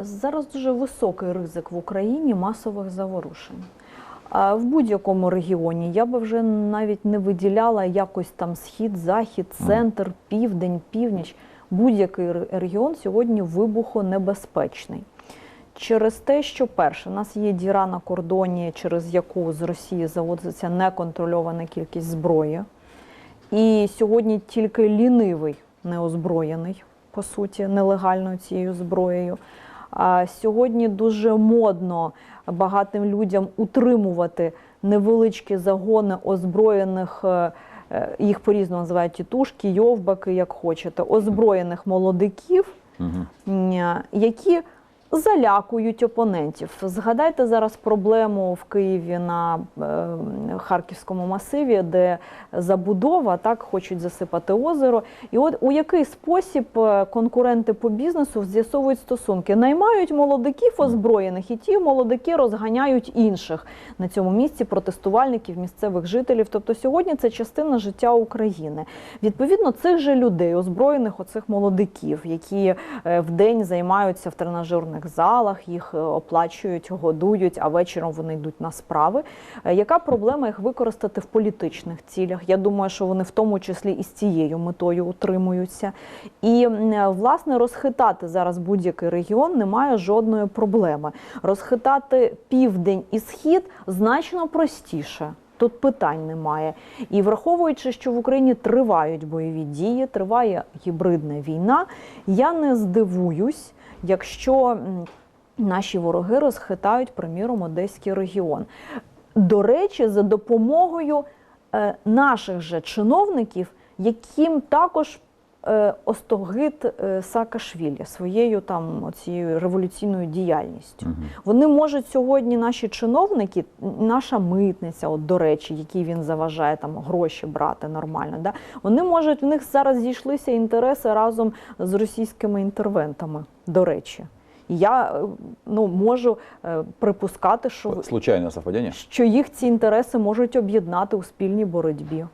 Зараз дуже високий ризик в Україні масових заворушень. А В будь-якому регіоні я би вже навіть не виділяла якось там схід, захід, центр, південь, північ. Будь-який регіон сьогодні вибухонебезпечний. Через те, що перше, у нас є діра на кордоні, через яку з Росії завозиться неконтрольована кількість зброї. І сьогодні тільки лінивий неозброєний, по суті, нелегальною цією зброєю. Сьогодні дуже модно багатим людям утримувати невеличкі загони озброєних, е, е, їх по-різному називають тітушки, йовбаки, як хочете, озброєних молодиків, м, які залякують опонентів. Згадайте зараз проблему в Києві на е, Харківському масиві, де забудова так хочуть засипати озеро. І от у який спосіб е, конкуренти по бізнесу з'ясовують стосунки, наймають молодиків озброєних, і ті молодики розганяють інших на цьому місці протестувальників, місцевих жителів. Тобто сьогодні це частина життя України. Відповідно, цих же людей, озброєних оцих молодиків, які е, вдень займаються в тренажерних залах, їх е, оплачують, годують, а вечором вони йдуть на справи. Е, Яка проблема їх використати в політичних цілях? Я думаю, що вони в тому числі і з цією метою утримуються. І е, власне розхитати зараз будь-який регіон немає жодної проблеми. Розхитати південь і схід значно простіше. Тут питань немає. І враховуючи, що в Україні тривають бойові дії, триває гібридна війна, я не здивуюсь, якщо наші вороги розхитають, приміром, Одеський регіон. До речі, за допомогою е, наших же чиновників, яким також остогид е, Саакашвілі своєю там цією революційною діяльністю. Вони можуть сьогодні, наші чиновники, наша митниця, от до речі, якій він заважає там гроші брати нормально. Да? Вони можуть в них зараз зійшлися інтереси разом з російськими інтервентами. До речі, я е, ну можу е, припускати, що Случайное совпадение? що їх ці інтереси можуть об'єднати у спільній боротьбі.